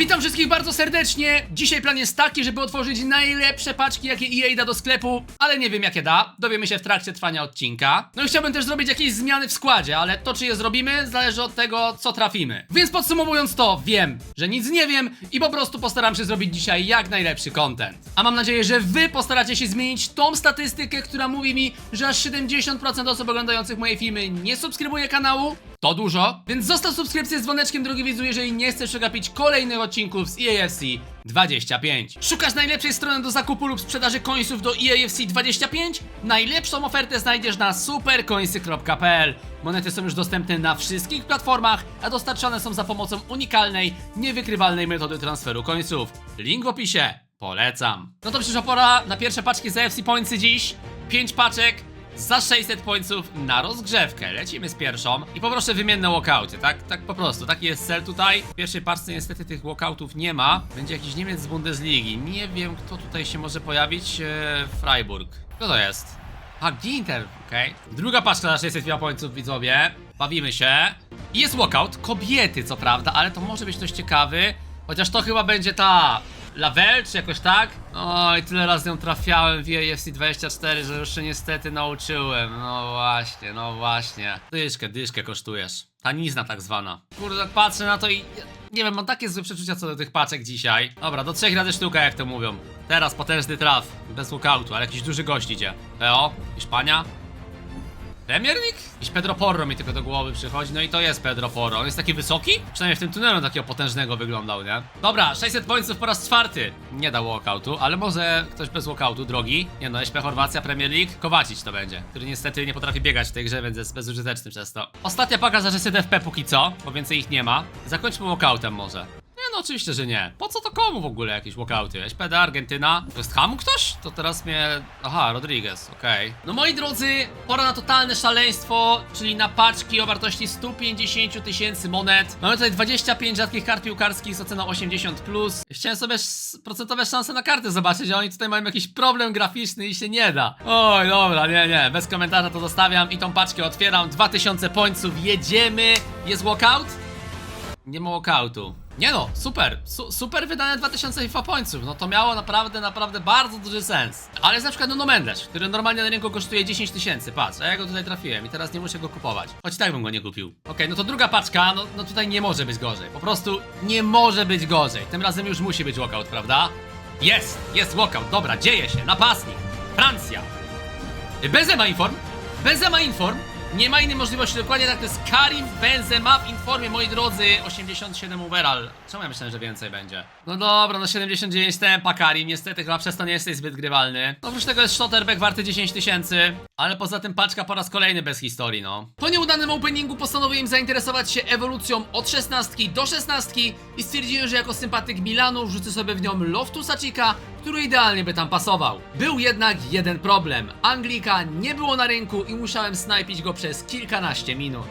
Witam wszystkich bardzo serdecznie. Dzisiaj plan jest taki, żeby otworzyć najlepsze paczki, jakie EA da do sklepu, ale nie wiem jakie da. Dowiemy się w trakcie trwania odcinka. No i chciałbym też zrobić jakieś zmiany w składzie, ale to czy je zrobimy, zależy od tego, co trafimy. Więc podsumowując to, wiem, że nic nie wiem i po prostu postaram się zrobić dzisiaj jak najlepszy content. A mam nadzieję, że wy postaracie się zmienić tą statystykę, która mówi mi, że aż 70% osób oglądających moje filmy nie subskrybuje kanału, to dużo, więc zostaw subskrypcję z dzwoneczkiem, drogi widzu, jeżeli nie chcesz przegapić kolejnych odcinków z EAFC 25. Szukasz najlepszej strony do zakupu lub sprzedaży końców do EAFC 25? Najlepszą ofertę znajdziesz na superkońsy.pl. Monety są już dostępne na wszystkich platformach, a dostarczane są za pomocą unikalnej, niewykrywalnej metody transferu końców. Link w opisie. Polecam. No to przyszła pora na pierwsze paczki z AFC Pointsy dziś. 5 paczek, za 600 pońców na rozgrzewkę. Lecimy z pierwszą i poproszę wymienne walkouty, tak? Tak po prostu, taki jest cel tutaj. W pierwszej paczce niestety tych walkoutów nie ma. Będzie jakiś Niemiec z Bundesligi. Nie wiem, kto tutaj się może pojawić. Eee, Freiburg. Kto to jest? A, Ginter, okej. Druga paczka za 600 pońców, widzowie. Bawimy się. I jest walkout, kobiety co prawda, ale to może być dość ciekawy. Chociaż to chyba będzie ta Lavelle, czy jakoś tak? Oj, tyle razy ją trafiałem w AFC 24, że już się niestety nauczyłem. No właśnie, no właśnie. Dyszkę, dyszkę kosztujesz. Tanizna tak zwana. Kurde, tak patrzę na to i... Nie wiem, mam takie złe przeczucia co do tych paczek dzisiaj. Dobra, do trzech razy sztuka, jak to mówią. Teraz potężny traf. Bez lookoutu, ale jakiś duży gość idzie. Leo? Hiszpania? Premier League? Jakiś Pedro Porro mi tylko do głowy przychodzi, no i to jest Pedro Porro. On jest taki wysoki? Przynajmniej w tym tunelu takiego potężnego wyglądał, nie? Dobra, 600 pońców po raz czwarty. Nie dał walkoutu, ale może ktoś bez walkoutu, drogi. Nie no, SP Chorwacja, Premier League. Kowacic to będzie, który niestety nie potrafi biegać w tej grze, więc jest bezużyteczny przez to. Ostatnia paka za 600 FP póki co, bo więcej ich nie ma. Zakończmy walkoutem może. Nie no, oczywiście, że nie. Po co to komu w ogóle jakieś walkouty? SPD, Argentyna? West Hamu ktoś? To teraz mnie... Aha, Rodriguez, okej. No moi drodzy, pora na totalne szaleństwo, czyli na paczki o wartości 150 tysięcy monet. Mamy tutaj 25 rzadkich kart piłkarskich z oceną 80+. Plus. Chciałem sobie procentowe szanse na karty zobaczyć, a oni tutaj mają jakiś problem graficzny i się nie da. Oj, dobra, nie, nie, bez komentarza to zostawiam i tą paczkę otwieram. 2000 pońców, jedziemy. Jest walkout? Nie ma walkoutu. Nie no, super, su super wydane 2000 FIFA pońców, no to miało naprawdę, naprawdę bardzo duży sens. Ale jest na przykład Nuno Mendes, który normalnie na rynku kosztuje 10 tysięcy, patrz, a ja go tutaj trafiłem i teraz nie muszę go kupować. Choć tak bym go nie kupił. Okej, no to druga paczka, no, no tutaj nie może być gorzej, po prostu nie może być gorzej. Tym razem już musi być walkout, prawda? Jest, jest walkout, dobra, dzieje się, napastnik, Francja. Benzema inform, Benzema inform, nie ma innej możliwości, dokładnie tak, to jest Karim Benzema w informie, moi drodzy, 87 overall. Czemu ja myślałem, że więcej będzie? No dobra, no 79 tempa Karim, niestety chyba przez to nie jesteś zbyt grywalny. Oprócz tego jest Stotterbeck warty 10 tysięcy, ale poza tym paczka po raz kolejny bez historii, no. Po nieudanym openingu postanowiłem zainteresować się ewolucją od 16 do 16 i stwierdziłem, że jako sympatyk Milanu wrzucę sobie w nią Loftusa Chica, który idealnie by tam pasował. Był jednak jeden problem. Anglika nie było na rynku i musiałem snajpić go przez kilkanaście minut.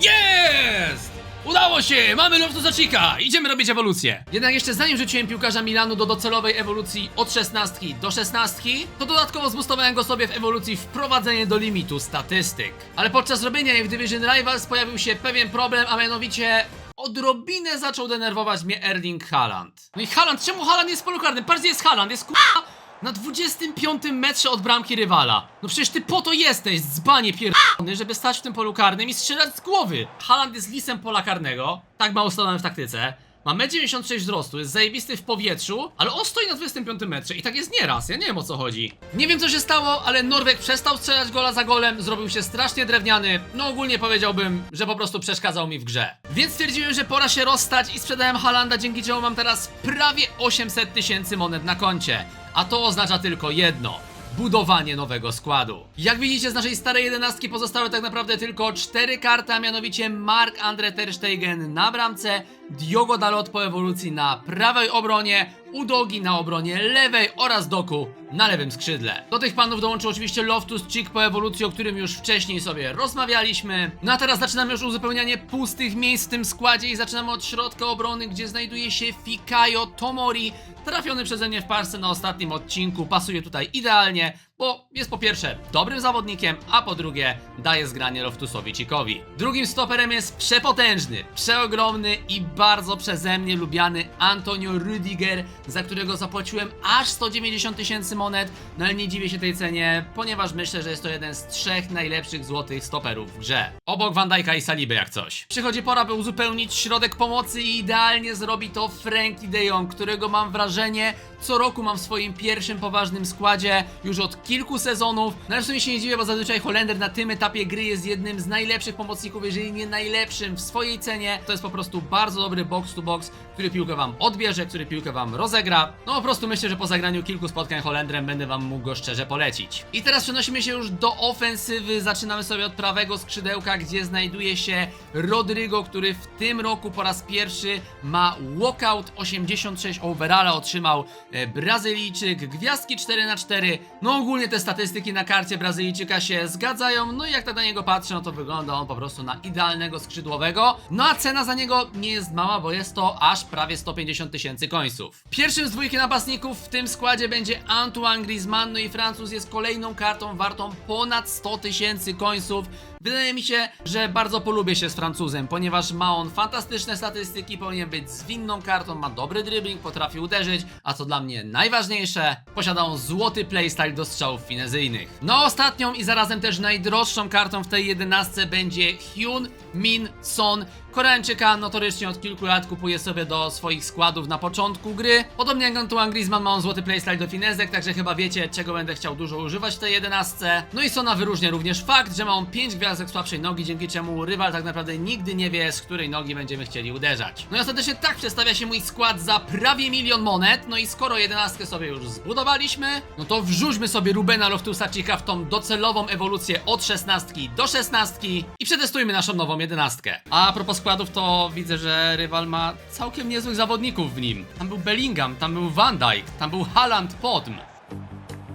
Jest! Udało się! Mamy Loftusa Chica! Idziemy robić ewolucję! Jednak jeszcze zanim rzuciłem piłkarza Milanu do docelowej ewolucji od 16 do 16, to dodatkowo zbustowałem go sobie w ewolucji wprowadzenie do limitu statystyk. Ale podczas robienia jej w Division Rivals pojawił się pewien problem, a mianowicie odrobinę zaczął denerwować mnie Erling Haaland. No i Haaland, czemu Haaland jest polukarny? Patrz, gdzie jest Haaland, jest k***a na 25 metrze od bramki rywala. No przecież ty po to jesteś, dzbanie pierdolony, żeby stać w tym polu karnym i strzelać z głowy. Haaland jest lisem pola karnego, tak ma ustalone w taktyce. Ma 1,96 m wzrostu, jest zajebisty w powietrzu, ale on stoi na 25 metrze i tak jest nieraz, ja nie wiem o co chodzi. Nie wiem co się stało, ale Norweg przestał strzelać gola za golem, zrobił się strasznie drewniany, no ogólnie powiedziałbym, że po prostu przeszkadzał mi w grze. Więc stwierdziłem, że pora się rozstać i sprzedałem Halanda, dzięki czemu mam teraz prawie 800 tysięcy monet na koncie. A to oznacza tylko jedno budowanie nowego składu. Jak widzicie z naszej starej jedenastki pozostały tak naprawdę tylko cztery karty, a mianowicie Mark Andre Ter Stegen na bramce, Diogo Dalot po ewolucji na prawej obronie, Udogi na obronie lewej oraz Doku na lewym skrzydle. Do tych panów dołączył oczywiście Loftus Cheek po ewolucji, o którym już wcześniej sobie rozmawialiśmy. No a teraz zaczynamy już uzupełnianie pustych miejsc w tym składzie i zaczynamy od środka obrony, gdzie znajduje się Fikayo Tomori, trafiony przeze mnie w parce na ostatnim odcinku, pasuje tutaj idealnie. Bo jest po pierwsze dobrym zawodnikiem, a po drugie daje zgranie Loftusowi Cikowi. Drugim stoperem jest przepotężny, przeogromny i bardzo przeze mnie lubiany Antonio Rüdiger, za którego zapłaciłem aż 190 tysięcy monet, no ale nie dziwię się tej cenie, ponieważ myślę, że jest to jeden z trzech najlepszych złotych stoperów w grze. Obok Van Dijk'a i Saliby jak coś. Przychodzi pora, by uzupełnić środek pomocy i idealnie zrobi to Frankie de Jong, którego mam wrażenie co roku mam w swoim pierwszym poważnym składzie już od kilku sezonów. No ale w sumie się nie dziwię, bo zazwyczaj Holender na tym etapie gry jest jednym z najlepszych pomocników, jeżeli nie najlepszym w swojej cenie. To jest po prostu bardzo dobry box to box, który piłkę wam odbierze, który piłkę wam rozegra. No po prostu myślę, że po zagraniu kilku spotkań Holenderem będę wam mógł go szczerze polecić. I teraz przenosimy się już do ofensywy. Zaczynamy sobie od prawego skrzydełka, gdzie znajduje się Rodrygo, który w tym roku po raz pierwszy ma walkout 86 overalla otrzymał e, Brazylijczyk, gwiazdki 4 na 4 No ogólnie te statystyki na karcie Brazylijczyka się zgadzają, no i jak tak na niego patrzę, no to wygląda on po prostu na idealnego skrzydłowego. No a cena za niego nie jest mała, bo jest to aż prawie 150 tysięcy końców. Pierwszym z dwójki napastników w tym składzie będzie Antoine Griezmann, no i Francuz jest kolejną kartą wartą ponad 100 tysięcy końców. Wydaje mi się, że bardzo polubię się z Francuzem, ponieważ ma on fantastyczne statystyki, powinien być zwinną kartą, ma dobry dribbling, potrafi uderzyć, a co dla mnie najważniejsze, posiada on złoty playstyle do strzałów finezyjnych. No ostatnią i zarazem też najdroższą kartą w tej jedenastce będzie Hyun Min Son, Koreańczyka notorycznie od kilku lat kupuje sobie do swoich składów na początku gry. Podobnie jak Antoine Griezmann ma on złoty playstyle do finezek, także chyba wiecie czego będę chciał dużo używać w tej jedenastce. No i Sona wyróżnia również fakt, że ma on 5 gwiazdek słabszej nogi, dzięki czemu rywal tak naprawdę nigdy nie wie z której nogi będziemy chcieli uderzać. No i ostatecznie tak przedstawia się mój skład za prawie milion monet, no i skoro jedenastkę sobie już zbudowaliśmy, no to wrzućmy sobie Rubena Loftusa-Cheeka w tą docelową ewolucję od 16 do 16 i przetestujmy naszą nową jedenastkę. A propos składów, to widzę, że rywal ma całkiem niezłych zawodników w nim. Tam był Bellingham, tam był Van Dijk, tam był Haaland Podm.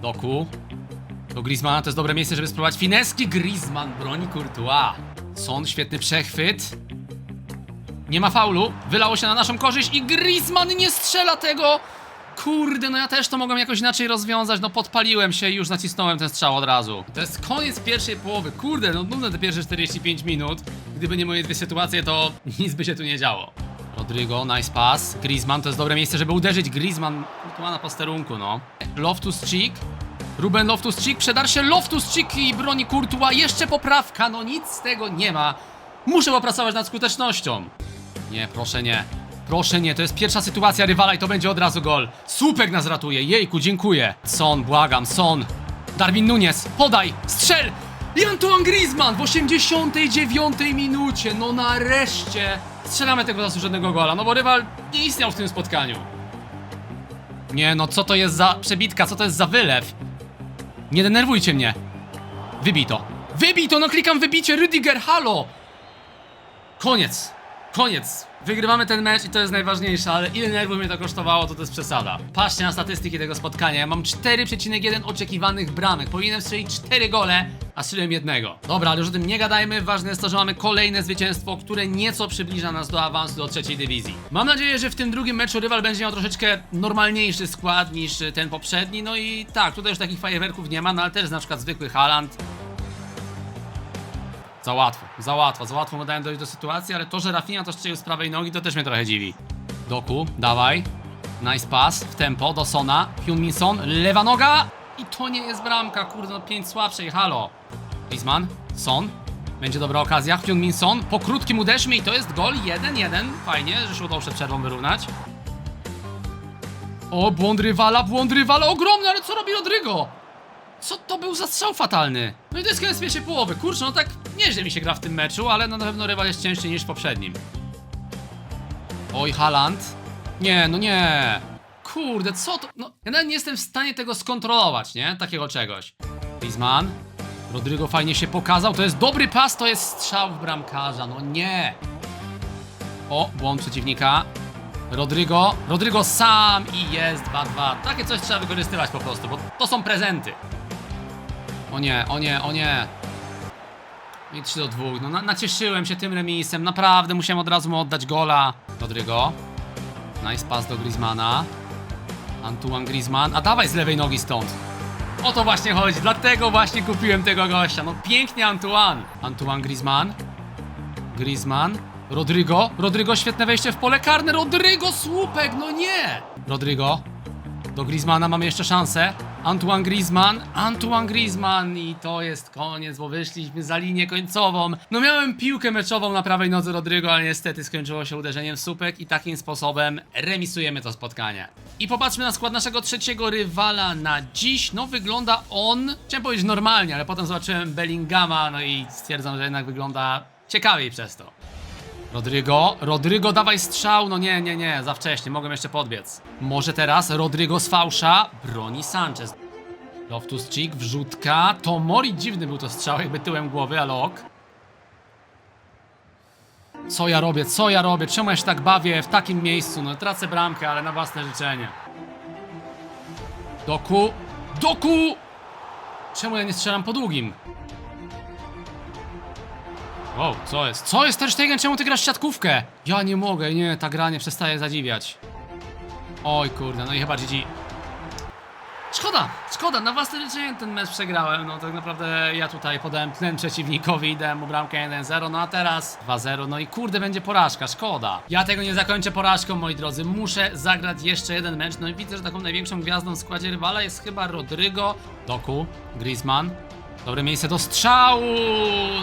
Doku. Do Griezmana to jest dobre miejsce, żeby spróbować fineski. Griezmann broni Courtois. Son, świetny przechwyt. Nie ma faulu. Wylało się na naszą korzyść i Griezmann nie strzela tego. Kurde, no ja też to mogłem jakoś inaczej rozwiązać. No podpaliłem się i już nacisnąłem ten strzał od razu. To jest koniec pierwszej połowy. Kurde, no nudne te pierwsze 45 minut. Gdyby nie moje dwie sytuacje, to nic by się tu nie działo. Rodrigo, nice pass. Griezmann to jest dobre miejsce, żeby uderzyć. Griezmann tu ma na posterunku, no. Loftus-Cheek. Ruben Loftus-Cheek, przedar się Loftus-Cheek i broni Courtois. Jeszcze poprawka, no nic z tego nie ma. Muszę popracować nad skutecznością. Nie, proszę nie. Proszę nie, to jest pierwsza sytuacja rywala i to będzie od razu gol. Słupek nas ratuje, jejku, dziękuję. Son, błagam, Son. Darwin Nunes, podaj, strzel! I Antoine Griezmann w 89 minucie, no nareszcie strzelamy tego zasłużonego gola, no bo rywal nie istniał w tym spotkaniu. Nie no, co to jest za przebitka, co to jest za wylew? Nie denerwujcie mnie. Wybij to. Wybij to, no klikam wybicie, Rüdiger, halo! Koniec. Koniec. Wygrywamy ten mecz i to jest najważniejsze, ale ile nerwów mnie to kosztowało, to to jest przesada. Patrzcie na statystyki tego spotkania. Ja mam 4,1 oczekiwanych bramek. Powinienem strzelić 4 gole, a strzeliłem jednego. Dobra, ale już o tym nie gadajmy. Ważne jest to, że mamy kolejne zwycięstwo, które nieco przybliża nas do awansu do trzeciej dywizji. Mam nadzieję, że w tym drugim meczu rywal będzie miał troszeczkę normalniejszy skład niż ten poprzedni. No i tak, tutaj już takich fajerwerków nie ma, no ale też na przykład zwykły Haaland. Za łatwo, za łatwo, za łatwo dałem dojść do sytuacji, ale to, że Rafinha to strzelił z prawej nogi, to też mnie trochę dziwi. Doku, dawaj. Nice pass, w tempo, do Sona. Son, lewa noga! I to nie jest bramka, kurde, no 5 słabszej, halo. Griezmann, Son, będzie dobra okazja. Hyun-Min Son, po krótkim uderzmy i to jest gol 1-1. Fajnie, że się udało przed przerwą wyrównać. O, błąd rywala, błąd rywala, ogromny, ale co robi Rodrygo? Co to był za strzał fatalny? No i to jest koniec pierwszej połowy. Kurczę, no tak nieźle mi się gra w tym meczu, ale no na pewno rywal jest cięższy niż w poprzednim. Oj, Haaland. Nie, no nie. Kurde, co to? No, ja nawet nie jestem w stanie tego skontrolować, nie? Takiego czegoś. Griezmann. Rodrygo fajnie się pokazał. To jest dobry pas, to jest strzał w bramkarza. No nie. O, błąd przeciwnika. Rodrygo. Rodrygo sam i jest 2-2. Takie coś trzeba wykorzystywać po prostu, bo to są prezenty. O nie, o nie, o nie. I 3 do 2. No na, nacieszyłem się tym remisem. Naprawdę musiałem od razu mu oddać gola. Rodrygo. Nice pass do Griezmana. Antoine Griezmann. A dawaj z lewej nogi stąd. O to właśnie chodzi, dlatego właśnie kupiłem tego gościa. No pięknie Antoine. Antoine Griezmann. Griezmann. Rodrygo. Rodrygo, świetne wejście w pole karne. Rodrygo, słupek, no nie. Rodrygo. Do Griezmana mamy jeszcze szansę. Antoine Griezmann, Antoine Griezmann i to jest koniec, bo wyszliśmy za linię końcową. No miałem piłkę meczową na prawej nodze Rodrygo, ale niestety skończyło się uderzeniem w słupek i takim sposobem remisujemy to spotkanie. I popatrzmy na skład naszego trzeciego rywala na dziś. No wygląda on, chciałem powiedzieć normalnie, ale potem zobaczyłem Bellingama, no i stwierdzam, że jednak wygląda ciekawiej przez to. Rodrygo, Rodrygo, dawaj strzał. No nie, nie, nie, za wcześnie, mogłem jeszcze podbiec. Może teraz Rodrygo z fałsza broni Sanchez. Loftus Cheek, wrzutka. Tomori dziwny był to strzał, jakby tyłem głowy, ale ok. Co ja robię, co ja robię? Czemu ja się tak bawię w takim miejscu? No tracę bramkę, ale na własne życzenie. Doku, Doku! Czemu ja nie strzelam po długim? Wow, co jest? Co jest Ter Stegen? Czemu ty grasz w siatkówkę? Ja nie mogę, nie, ta gra nie przestaje zadziwiać. Oj kurde, no i chyba GG. Szkoda, szkoda, na własne życzenie ten mecz przegrałem, no tak naprawdę ja tutaj podałem tlen przeciwnikowi i dałem mu bramkę 1-0, no a teraz 2-0, no i kurde będzie porażka, szkoda. Ja tego nie zakończę porażką, moi drodzy, muszę zagrać jeszcze jeden mecz, no i widzę, że taką największą gwiazdą w składzie rywala jest chyba Rodrygo, Doku, Griezmann, Dobre miejsce do strzału!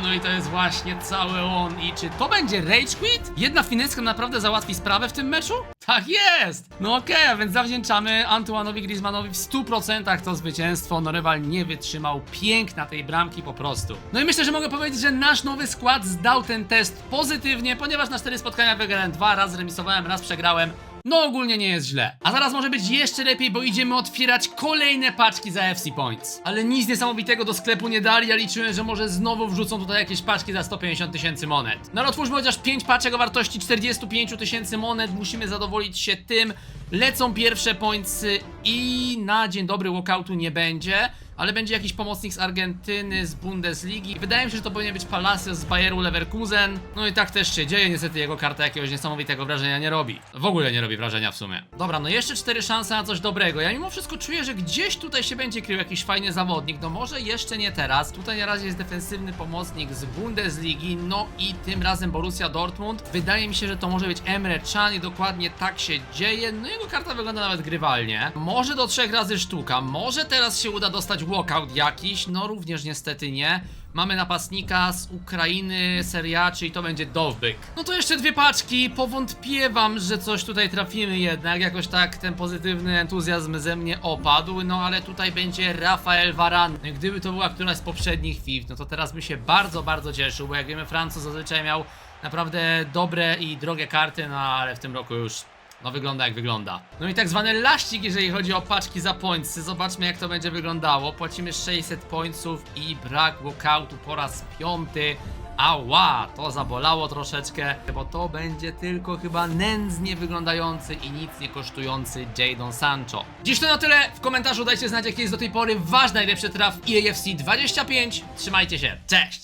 No i to jest właśnie cały on. I czy to będzie Rage Quit? Jedna fineska naprawdę załatwi sprawę w tym meczu? Tak jest! No okej, a więc zawdzięczamy Antoanowi Griezmannowi w 100% to zwycięstwo. No rywal nie wytrzymał piękna tej bramki po prostu. No i myślę, że mogę powiedzieć, że nasz nowy skład zdał ten test pozytywnie, ponieważ na 4 spotkania wygrałem dwa, raz zremisowałem, raz przegrałem. No ogólnie nie jest źle. A zaraz może być jeszcze lepiej, bo idziemy otwierać kolejne paczki za FC Points. Ale nic niesamowitego do sklepu nie dali, ja liczyłem, że może znowu wrzucą tutaj jakieś paczki za 150 tysięcy monet. No ale otwórzmy chociaż 5 paczek o wartości 45 tysięcy monet, musimy zadowolić się tym. Lecą pierwsze pointsy i na dzień dobry walkoutu nie będzie, ale będzie jakiś pomocnik z Argentyny, z Bundesligi. Wydaje mi się, że to powinien być Palacios z Bayeru Leverkusen. No i tak też się dzieje, niestety jego karta jakiegoś niesamowitego wrażenia nie robi. W ogóle nie robi wrażenia w sumie. Dobra, no jeszcze cztery szanse na coś dobrego. Ja mimo wszystko czuję, że gdzieś tutaj się będzie krył jakiś fajny zawodnik. No może jeszcze nie teraz. Tutaj na razie jest defensywny pomocnik z Bundesligi, no i tym razem Borussia Dortmund. Wydaje mi się, że to może być Emre Can i dokładnie tak się dzieje. No jego karta wygląda nawet grywalnie. Może do trzech razy sztuka, może teraz się uda dostać walkout jakiś, no również niestety nie. Mamy napastnika z Ukrainy, Serie A, czyli to będzie Dowbyk. No to jeszcze dwie paczki, powątpiewam, że coś tutaj trafimy jednak, jakoś tak ten pozytywny entuzjazm ze mnie opadł, no ale tutaj będzie Rafael Varane. I Gdyby to była któraś z poprzednich FIFA, no to teraz by się bardzo, bardzo cieszył, bo jak wiemy Francuz zazwyczaj miał naprawdę dobre i drogie karty, no ale w tym roku już no wygląda jak wygląda. No i tak zwany laścik, jeżeli chodzi o paczki za pointsy. Zobaczmy jak to będzie wyglądało. Płacimy 600 pointsów i brak walkoutu po raz piąty. Ała, to zabolało troszeczkę, bo to będzie tylko chyba nędznie wyglądający i nic nie kosztujący Jadon Sancho. Dziś to na tyle. W komentarzu dajcie znać, jaki jest do tej pory wasz najlepszy traf EAFC 25. Trzymajcie się, cześć!